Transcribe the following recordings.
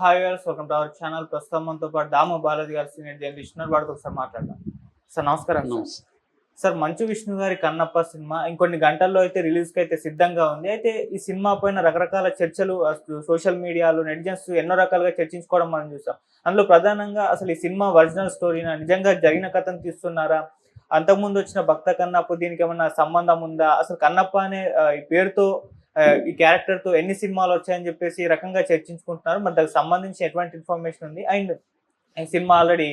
Hi గారు welcome to our channel ప్రస్తుతం మనతో పాటు దాము బాలాజీ గారు సీనియర్ జర్నలిస్ట్ ఉన్నారు వాడితో ఒకసారి మాట్లాడదాం. సార్ నమస్కారం సార్. మంచు విష్ణు గారి కన్నప్ప సినిమా ఇంకొన్ని గంటల్లో అయితే రిలీజ్కి అయితే సిద్ధంగా ఉంది. అయితే ఈ సినిమా పైన రకరకాల చర్చలు సోషల్ మీడియాలో నెటిజన్స్ ఎన్నో రకాలుగా చర్చించుకోవడం మనం చూసాం. అందులో ప్రధానంగా అసలు ఈ సినిమా ఒరిజినల్ స్టోరీనా నిజంగా జరిగిన కథను తీస్తున్నారా? అంతకుముందు వచ్చిన భక్త కన్నప్ప దీనికి ఏమన్నా సంబంధం ఉందా? అసలు కన్నప్ప అనే పేరుతో ఈ క్యారెక్టర్తో ఎన్ని సినిమాలు వచ్చాయని చెప్పేసి ఈ రకంగా చర్చించుకుంటున్నారు. మరి దానికి సంబంధించి ఎటువంటి ఇన్ఫర్మేషన్ ఉంది? అండ్ ఈ సినిమా ఆల్రెడీ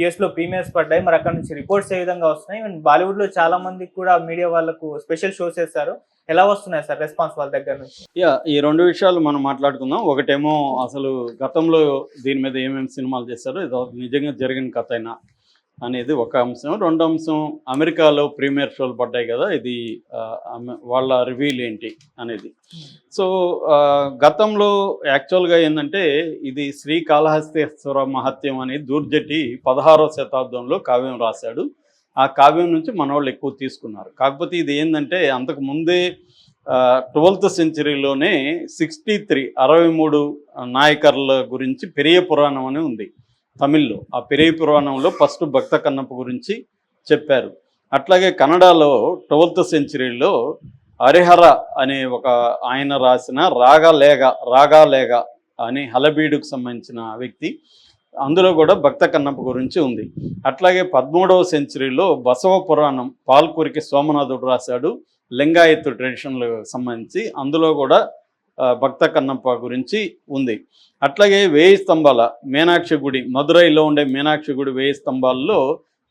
యూఎస్లో ప్రీమియర్స్ పడ్డాయి. మరి అక్కడ నుంచి రిపోర్ట్స్ ఏ విధంగా వస్తున్నాయి? అండ్ బాలీవుడ్లో చాలా మందికి కూడా మీడియా వాళ్ళకు స్పెషల్ షోస్ వేస్తారు ఎలా వస్తున్నాయి సార్ రెస్పాన్స్ వాళ్ళ దగ్గర నుంచి? యా ఈ రెండు విషయాలు మనం మాట్లాడుకుందాం. ఒకటేమో అసలు గతంలో దీని మీద ఏమేమి సినిమాలు చేశారో ఇది నిజంగా జరిగిన కథ అయినా. అనేది ఒక అంశం. రెండో అంశం అమెరికాలో ప్రీమియర్ షోలు పడ్డాయి కదా ఇది వాళ్ళ రివ్యూలు ఏంటి అనేది. సో గతంలో యాక్చువల్గా ఏంటంటే ఇది శ్రీకాళహస్తేశ్వర మహత్యం అని దూర్జటి పదహారవ శతాబ్దంలో కావ్యం రాశాడు. ఆ కావ్యం నుంచి మనవాళ్ళు ఎక్కువ తీసుకున్నారు. కాకపోతే ఇది ఏంటంటే అంతకు ముందే ట్వెల్త్ సెంచరీలోనే సిక్స్టీ త్రీ అరవై మూడు నాయకర్ల గురించి పెరియ పురాణం అని ఉంది. తమిళ్ళో ఆ పెరియ పురాణంలో ఫస్ట్ భక్త కన్నప్ప గురించి చెప్పారు. అట్లాగే కన్నడలో ట్వెల్త్ సెంచరీలో హరిహర అనే ఒక ఆయన రాసిన రాగాలేగ రాగాలేగ అని హలబీడుకు సంబంధించిన వ్యక్తి అందులో కూడా భక్త కన్నప్ప గురించి ఉంది. అట్లాగే పదమూడవ సెంచరీలో బసవ పురాణం పాల్కూరికి సోమనాథుడు రాశాడు లింగాయత్ ట్రెడిషన్లకు సంబంధించి. అందులో కూడా భక్త కన్నప్ప గురించి ఉంది. అట్లాగే వేయి స్తంభాల మీనాక్షి గుడి మదురైలో ఉండే మీనాక్షి గుడి వేయి స్తంభాల్లో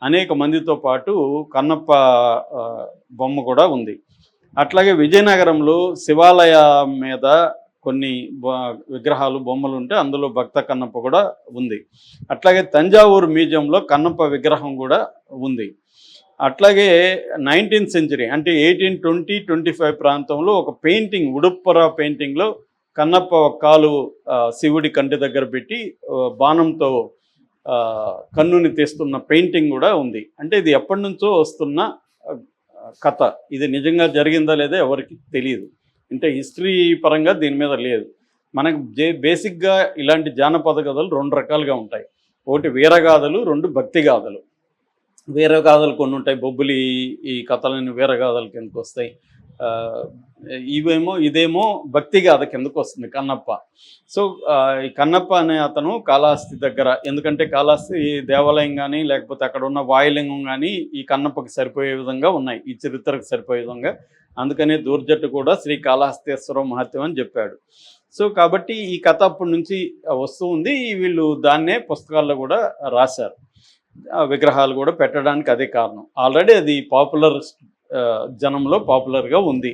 అనేక మందితో పాటు కన్నప్ప బొమ్మ కూడా ఉంది. అట్లాగే విజయనగరంలో శివాలయ మీద కొన్ని విగ్రహాలు బొమ్మలు ఉంటే అందులో భక్త కన్నప్ప కూడా ఉంది. అట్లాగే తంజావూరు మ్యూజియంలో కన్నప్ప విగ్రహం కూడా ఉంది. అట్లాగే నైన్టీన్త్ సెంచరీ అంటే ఎయిటీన్ ట్వంటీ ట్వంటీ ఫైవ్ ప్రాంతంలో ఒక పెయింటింగ్ ఉడుప్పర పెయింటింగ్లో కన్నప్ప ఒక కాలు శివుడి కంటి దగ్గర పెట్టి బాణంతో కన్నుని తీస్తున్న పెయింటింగ్ కూడా ఉంది. అంటే ఇది ఎప్పటి నుంచో వస్తున్న కథ. ఇది నిజంగా జరిగిందా లేదా ఎవరికి తెలియదు అంటే హిస్టరీ పరంగా దీని మీద లేదు. మనకు జే బేసిక్గా ఇలాంటి జానపద కథలు రెండు రకాలుగా ఉంటాయి. ఒకటి వీరగాథలు రెండు భక్తి గాథలు వేరే గాథలు కొన్ని ఉంటాయి. బొబ్బులి ఈ కథలని వీరగాథల కిందకు వస్తాయి. ఇవేమో ఇదేమో భక్తి గాథ కిందకు వస్తుంది కన్నప్ప. సో ఈ కన్నప్ప అనే అతను కాళహస్తి దగ్గర ఎందుకంటే కాళహస్తి దేవాలయం కానీ లేకపోతే అక్కడ ఉన్న వాయులింగం కానీ ఈ కన్నప్పకి సరిపోయే విధంగా ఉన్నాయి. ఈ చరిత్రకు సరిపోయే విధంగా. అందుకనే దూర్జట్టు కూడా శ్రీ కాళహస్తేశ్వర మహత్యం అని చెప్పాడు. సో కాబట్టి ఈ కథ అప్పటి నుంచి వస్తూ ఉంది. వీళ్ళు దాన్నే పుస్తకాల్లో కూడా రాశారు. విగ్రహాలు కూడా పెట్టడానికి అదే కారణం. ఆల్రెడీ అది పాపులర్ జనంలో పాపులర్గా ఉంది.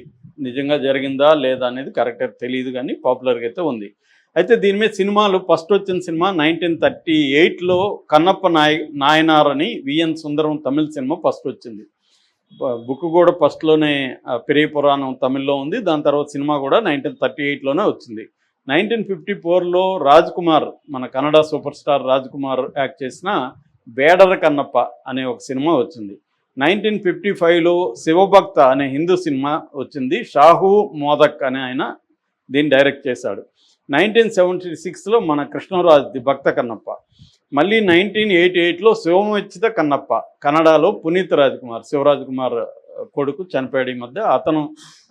నిజంగా జరిగిందా లేదా అనేది కరెక్ట్గా తెలియదు కానీ పాపులర్గా అయితే ఉంది. అయితే దీని మీద సినిమాలు ఫస్ట్ వచ్చిన సినిమా నైన్టీన్ థర్టీ ఎయిట్లో కన్నప్ప నాయ నాయనార్ అని విఎన్ సుందరం తమిళ సినిమా ఫస్ట్ వచ్చింది. బుక్ కూడా ఫస్ట్లోనే పెరియ పురాణం తమిళ్ళో ఉంది. దాని తర్వాత సినిమా కూడా నైన్టీన్ థర్టీ ఎయిట్లోనే వచ్చింది. నైన్టీన్ ఫిఫ్టీ ఫోర్లో రాజ్ కుమార్ మన Kannada super star Raj Kumar act చేసిన బేడర కన్నప్ప అనే ఒక సినిమా వచ్చింది. నైన్టీన్ ఫిఫ్టీ ఫైవ్లో శివభక్త అనే హిందూ సినిమా వచ్చింది. షాహు మోదక్ అనే ఆయన దీన్ని డైరెక్ట్ చేశాడు. నైన్టీన్ సెవెంటీ సిక్స్లో మన కృష్ణరాజ్ ది భక్త కన్నప్ప. మళ్ళీ నైన్టీన్ ఎయిటీ ఎయిట్లో శివమోచిత కన్నప్ప. కన్నడలో పునీత్ రాజ్ కుమార్ శివరాజ్ కుమార్ కొడుకు చనిపోయాడు ఈ మధ్య. అతను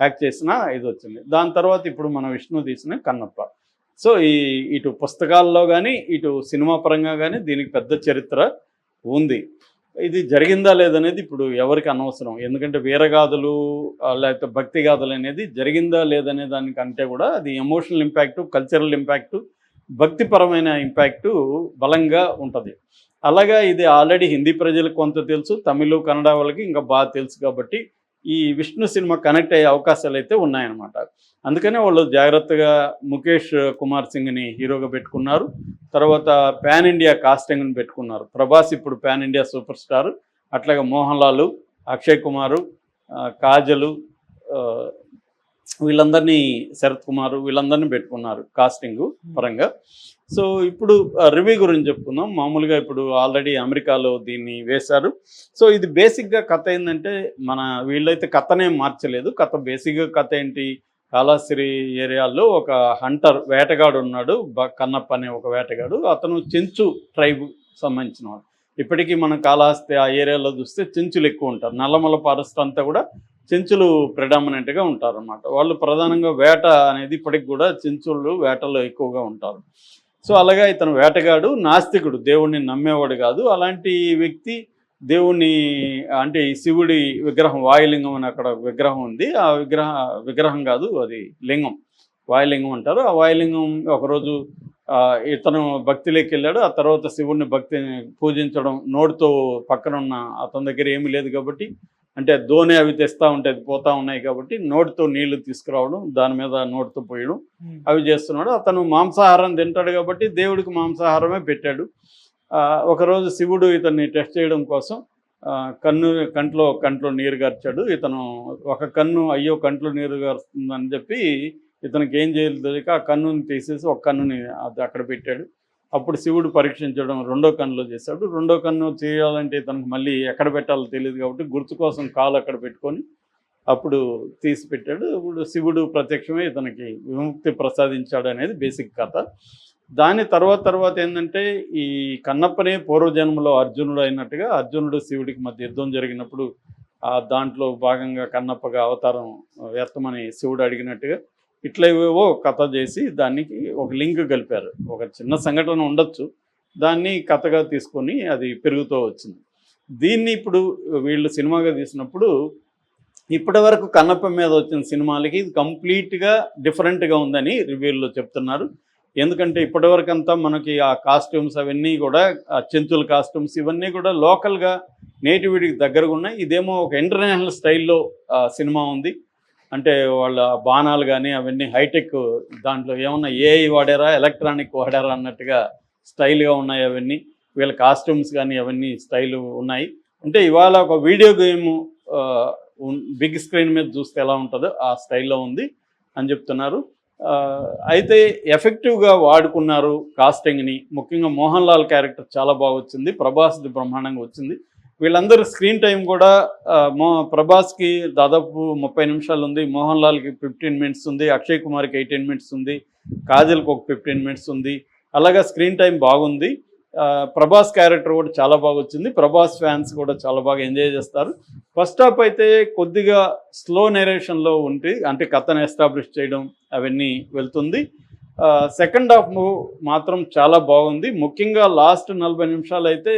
యాక్ట్ చేసిన ఇది వచ్చింది. దాని తర్వాత ఇప్పుడు మన విష్ణు తీసిన కన్నప్ప. సో ఈ ఇటు పుస్తకాల్లో కానీ ఇటు సినిమా పరంగా కానీ దీనికి పెద్ద చరిత్ర ఉంది. ఇది జరిగిందా లేదనేది ఇప్పుడు ఎవరికి అనవసరం. ఎందుకంటే వీరగాథలు లేకపోతే భక్తి గాథలు అనేది జరిగిందా లేదనే దానికంటే కూడా అది ఎమోషనల్ ఇంపాక్టు కల్చరల్ ఇంపాక్టు భక్తిపరమైన ఇంపాక్టు బలంగా ఉంటుంది. అలాగా ఇది ఆల్రెడీ హిందీ ప్రజలకు కొంత తెలుసు తమిళ కన్నడ వాళ్ళకి ఇంకా బాగా తెలుసు కాబట్టి ఈ విష్ణు సినిమా కనెక్ట్ అయ్యే అవకాశాలు అయితే ఉన్నాయన్నమాట. అందుకనే వాళ్ళు జాగ్రత్తగా ముఖేష్ కుమార్ సింగ్ని హీరోగా పెట్టుకున్నారు. తర్వాత పాన్ ఇండియా కాస్టింగ్ని పెట్టుకున్నారు. ప్రభాస్ ఇప్పుడు పాన్ ఇండియా సూపర్ స్టార్. అట్లాగే మోహన్ లాల్ అక్షయ్ కుమారు కాజలు వీళ్ళందరినీ శరత్ కుమార్ వీళ్ళందరినీ పెట్టుకున్నారు కాస్టింగ్ పరంగా. సో ఇప్పుడు రివ్యూ గురించి చెప్పుకుందాం. మామూలుగా ఇప్పుడు ఆల్రెడీ అమెరికాలో దీన్ని వేశారు. సో ఇది బేసిక్గా కథ ఏంటంటే మన వీళ్ళైతే కథనే మార్చలేదు. కథ బేసిక్గా కథ ఏంటి? కాళాశ్రీ ఏరియాలో ఒక హంటర్ వేటగాడు ఉన్నాడు. బ- కన్నప్ప అనే ఒక వేటగాడు. అతను చెంచు ట్రైబ్ సంబంధించిన వాడు. ఇప్పటికీ మనం కాళహస్తి ఆ ఏరియాలో చూస్తే చెంచులు ఎక్కువ ఉంటారు. నల్లమల ఫారెస్ట్ అంతా కూడా చెంచులు ప్రిడామినెంట్గా ఉంటారు అన్నమాట వాళ్ళు ప్రధానంగా వేట అనేది ఇప్పటికి కూడా చెంచులు వేటలో ఎక్కువగా ఉంటారు. సో అలాగా ఇతను వేటగాడు నాస్తికుడు దేవుణ్ణి నమ్మేవాడు కాదు. అలాంటి వ్యక్తి దేవుణ్ణి అంటే శివుడి విగ్రహం వాయులింగం అని అక్కడ విగ్రహం ఉంది. ఆ విగ్రహ విగ్రహం కాదు అది లింగం. వాయులింగం అంటారు. ఆ వాయులింగం ఒకరోజు ఇతను భక్తిలోకి వెళ్ళాడు. ఆ తర్వాత శివుడిని భక్తిని పూజించడం నోటితో పక్కనున్న అతని దగ్గర ఏమీ లేదు కాబట్టి అంటే దోణి అవి తెస్తా ఉంటే అది పోతా ఉన్నాయి కాబట్టి నోటితో నీళ్ళు తీసుకురావడం దాని మీద నోటితో పోయడం అవి చేస్తున్నాడు. అతను మాంసాహారం తింటాడు కాబట్టి దేవుడికి మాంసాహారమే పెట్టాడు. ఆ, ఒకరోజు శివుడు ఇతన్ని టెస్ట్ చేయడం కోసం కన్ను కంట్లో కంట్లో నీరు గార్చాడు. ఇతను ఒక కన్ను అయ్యో కంట్లో నీరు గారుస్తుందని చెప్పి ఇతనికి ఏం చేయాలి తెలియక ఆ కన్నుని తీసేసి ఒక కన్నుని అక్కడ పెట్టాడు. అప్పుడు శివుడు పరీక్షించడం రెండో కన్నులో చేశాడు. రెండో కన్ను చేయాలంటే తనకు మళ్ళీ ఎక్కడ పెట్టాలో తెలియదు కాబట్టి గుర్తు కోసం కాలు అక్కడ పెట్టుకొని అప్పుడు తీసి పెట్టాడు. ఇప్పుడు శివుడు ప్రత్యక్షమే ఇతనికి విముక్తి ప్రసాదించాడు అనేది బేసిక్ కథ. దాని తర్వాత తర్వాత ఏంటంటే ఈ కన్నప్పనే పూర్వజన్మలో అర్జునుడు అయినట్టుగా అర్జునుడు శివుడికి మధ్య యుద్ధం జరిగినప్పుడు ఆ దాంట్లో భాగంగా కన్నప్పగా అవతారం వ్యర్థమని శివుడు అడిగినట్టుగా ఇట్లా ఏవేవో కథ చేసి దానికి ఒక లింక్ కలిపారు. ఒక చిన్న సంఘటన ఉండొచ్చు. దాన్ని కథగా తీసుకొని అది పెరుగుతూ వచ్చింది. దీన్ని ఇప్పుడు వీళ్ళు సినిమాగా తీసినప్పుడు ఇప్పటి వరకు కన్నప్ప మీద వచ్చిన సినిమాలకి ఇది కంప్లీట్గా డిఫరెంట్గా ఉందని రివ్యూల్లో చెప్తున్నారు. ఎందుకంటే ఇప్పటివరకు అంతా మనకి ఆ కాస్ట్యూమ్స్ అవన్నీ కూడా ఆ చెంచుల కాస్ట్యూమ్స్ ఇవన్నీ కూడా లోకల్గా నేటివిటీకి దగ్గరగా ఉన్నాయి. ఇదేమో ఒక ఇంటర్నేషనల్ స్టైల్లో సినిమా ఉంది. అంటే వాళ్ళ బాణాలు కానీ అవన్నీ హైటెక్ దాంట్లో ఏమన్నా ఏఐ వాడారా ఎలక్ట్రానిక్ వాడారా అన్నట్టుగా స్టైల్గా ఉన్నాయి అవన్నీ. వీళ్ళ కాస్ట్యూమ్స్ కానీ అవన్నీ స్టైల్ ఉన్నాయి. అంటే ఇవాళ ఒక వీడియో గేమ్ బిగ్ స్క్రీన్ మీద చూస్తే ఎలా ఉంటుందో ఆ స్టైల్లో ఉంది అని చెప్తున్నారు. అయితే ఎఫెక్టివ్గా వాడుకున్నారు కాస్టింగ్ని. ముఖ్యంగా మోహన్ లాల్ క్యారెక్టర్ చాలా బాగా వచ్చింది. ప్రభాస్ది బ్రహ్మాండంగా వచ్చింది. వీళ్ళందరూ స్క్రీన్ టైం కూడా మో ప్రభాస్కి దాదాపు ముప్పై నిమిషాలు ఉంది మోహన్ లాల్కి ఫిఫ్టీన్ మినిట్స్ ఉంది అక్షయ్ కుమార్కి ఎయిటీన్ మినిట్స్ ఉంది కాజల్కి ఒక ఫిఫ్టీన్ మినిట్స్ ఉంది. అలాగా స్క్రీన్ టైం బాగుంది. ప్రభాస్ క్యారెక్టర్ కూడా చాలా బాగా వచ్చింది. ప్రభాస్ ఫ్యాన్స్ కూడా చాలా బాగా ఎంజాయ్ చేస్తారు. ఫస్ట్ హాఫ్ అయితే కొద్దిగా స్లో నెరేషన్లో ఉంటే అంటే కథను ఎస్టాబ్లిష్ చేయడం అవన్నీ వెళ్తుంది. సెకండ్ హాఫ్ మాత్రం చాలా బాగుంది. ముఖ్యంగా లాస్ట్ నలభై నిమిషాలు అయితే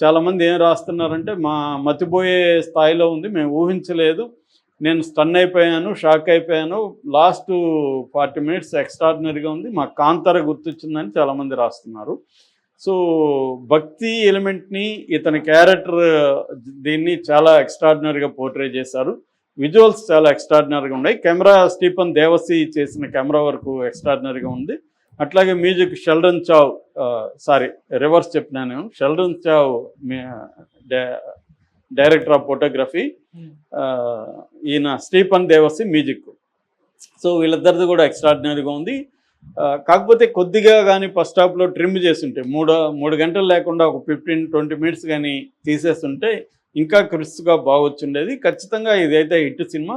చాలామంది ఏం రాస్తున్నారంటే మా మతిపోయే స్థాయిలో ఉంది మేము ఊహించలేదు. నేను స్టన్ అయిపోయాను షాక్ అయిపోయాను. లాస్ట్ ఫార్టీ మినిట్స్ ఎక్స్ట్రాడినరీగా ఉంది. మా కాంతార గుర్తొచ్చిందని చాలామంది రాస్తున్నారు. సో భక్తి ఎలిమెంట్ని ఇతని క్యారెక్టర్ దీన్ని చాలా ఎక్స్ట్రాడినరీగా పోర్ట్రే చేశారు. విజువల్స్ చాలా ఎక్స్ట్రాడినరీగా ఉన్నాయి. కెమెరా స్టీఫన్ దేవసి చేసిన కెమెరా వరకు ఎక్స్ట్రాడినరీగా ఉంది. అట్లాగే music Sheldon Chau sorry reverse చెప్పినాను. Sheldon Chau director of photography ఈయన స్టీఫన్ దేవసి మ్యూజిక్. సో వీళ్ళిద్దరిది కూడా ఎక్స్ట్రాడినరీగా ఉంది. కాకపోతే కొద్దిగా కానీ ఫస్ట్ హాఫ్లో ట్రిమ్ చేస్తుంటే మూడు మూడు గంటలు లేకుండా ఒక ఫిఫ్టీన్ ట్వంటీ మినిట్స్ కానీ తీసేస్తుంటే ఇంకా క్రిస్ప్గా బాగొచ్చుండేది. ఖచ్చితంగా ఇదైతే హిట్ సినిమా.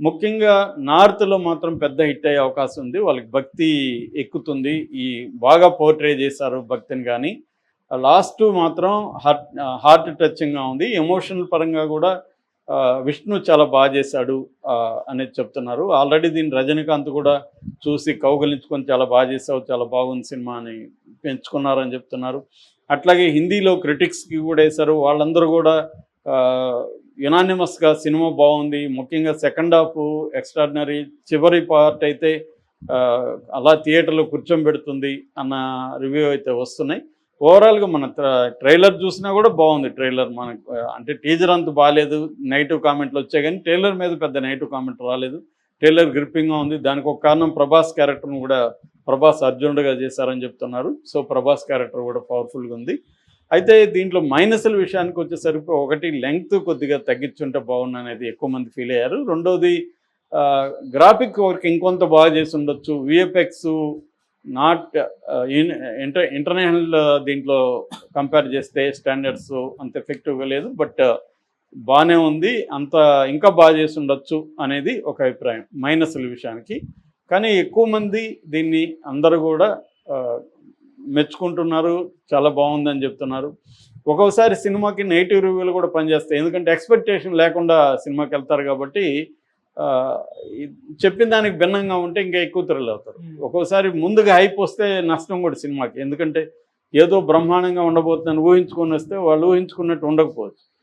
ముఖ్యంగా నార్త్లో మాత్రం పెద్ద హిట్ అయ్యే అవకాశం ఉంది. వాళ్ళకి భక్తి ఎక్కుతుంది. ఈ బాగా పోర్ట్రే చేశారు భక్తిని కానీ లాస్ట్ మాత్రం హార్ట్ హార్ట్ టచింగ్గా ఉంది. ఎమోషనల్ పరంగా కూడా విష్ణు చాలా బాగా చేశాడు అనేది చెప్తున్నారు. ఆల్రెడీ దీన్ని రజనీకాంత్ కూడా చూసి కౌగలించుకొని చాలా బాగా చేసావు చాలా బాగుంది సినిమా అని పెంచుకున్నారని చెప్తున్నారు. అట్లాగే హిందీలో క్రిటిక్స్కి కూడా వేశారు. వాళ్ళందరూ కూడా యునానిమస్గా సినిమా బాగుంది. ముఖ్యంగా సెకండ్ హాఫ్ ఎక్స్ట్రాడినరీ చివరి పార్ట్ అయితే అలా థియేటర్లో కూర్చోబెడుతుంది అన్న రివ్యూ అయితే వస్తున్నాయి. ఓవరాల్గా మన ట్రైలర్ చూసినా కూడా బాగుంది ట్రైలర్ మనకు. అంటే టీజర్ అంత బాగాలేదు నెగిటివ్ కామెంట్లు వచ్చాయి కానీ ట్రైలర్ మీద పెద్ద నెగిటివ్ కామెంట్ రాలేదు. ట్రైలర్ గ్రిప్పింగ్గా ఉంది. దానికి ఒక కారణం ప్రభాస్ క్యారెక్టర్ను కూడా ప్రభాస్ అర్జునుడిగా చేశారని చెప్తున్నారు. సో ప్రభాస్ క్యారెక్టర్ కూడా పవర్ఫుల్గా ఉంది. అయితే దీంట్లో మైనస్ల విషయానికి వచ్చేసరికి ఒకటి లెంగ్త్ కొద్దిగా తగ్గించుంటే బాగుంది అనేది ఎక్కువ మంది ఫీల్ అయ్యారు. రెండోది గ్రాఫిక్ వర్క్ ఇంకొంత బాగా చేసి ఉండొచ్చు విఎఫ్ఎక్స్ నాట్ ఇంటర్ ఇంటర్నేషనల్ దీంట్లో కంపేర్ చేస్తే స్టాండర్డ్స్ అంత ఎఫెక్టివ్గా లేదు. బట్ బాగానే ఉంది. అంత ఇంకా బాగా చేసి ఉండొచ్చు అనేది ఒక అభిప్రాయం మైనస్ల విషయానికి. కానీ ఎక్కువ మంది దీన్ని అందరూ కూడా మెచ్చుకుంటున్నారు చాలా బాగుందని చెప్తున్నారు. ఒక్కొక్కసారి సినిమాకి నెగిటివ్ రివ్యూలు కూడా పనిచేస్తాయి. ఎందుకంటే ఎక్స్పెక్టేషన్ లేకుండా సినిమాకి వెళ్తారు కాబట్టి చెప్పిన దానికి భిన్నంగా ఉంటే ఇంకా ఎక్కువ థ్రిల్ అవుతారు. ఒక్కోసారి ముందుగా హైప్ వస్తే నష్టం కూడా సినిమాకి. ఎందుకంటే ఏదో బ్రహ్మాండంగా ఉండబోతుందని ఊహించుకొని వస్తే వాళ్ళు ఊహించుకున్నట్టు ఉండకపోవచ్చు.